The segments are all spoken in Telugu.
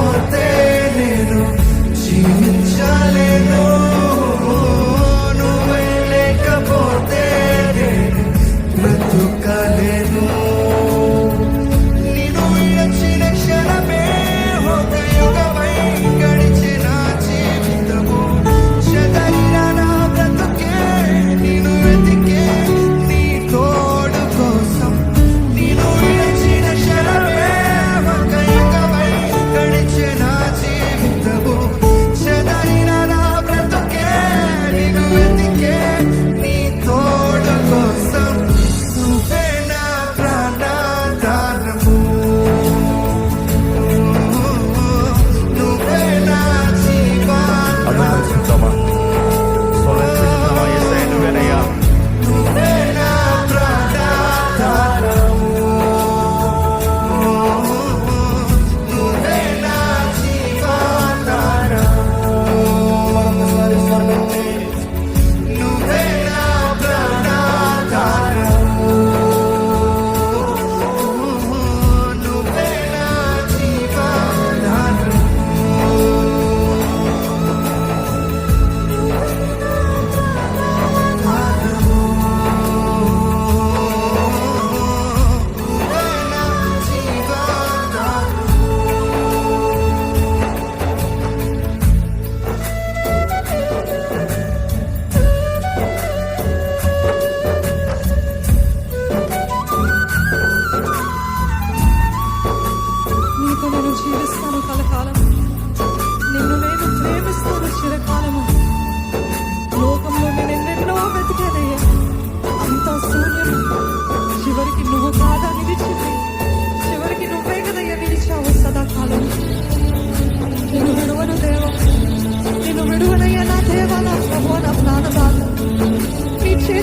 importa.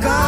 God.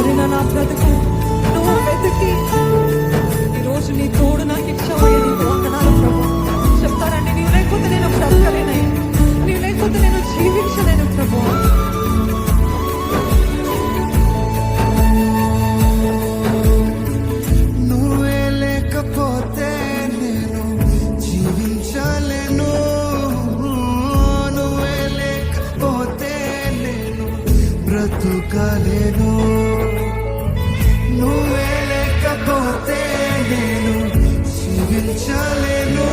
Katerina Nath Radhika. జీవించలేను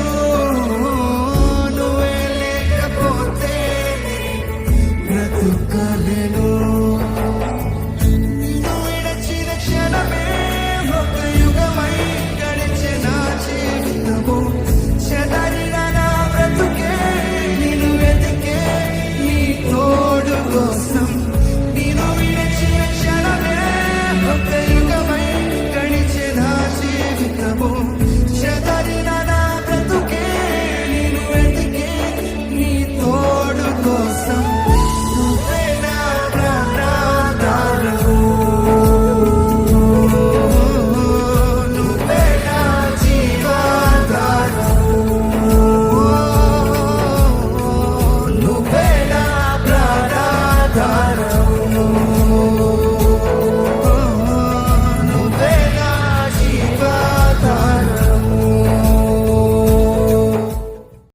నువ్వే లేకపోతే బ్రతుకలేను. నువ్వు విడచిన క్షణమే ఒక యుగమై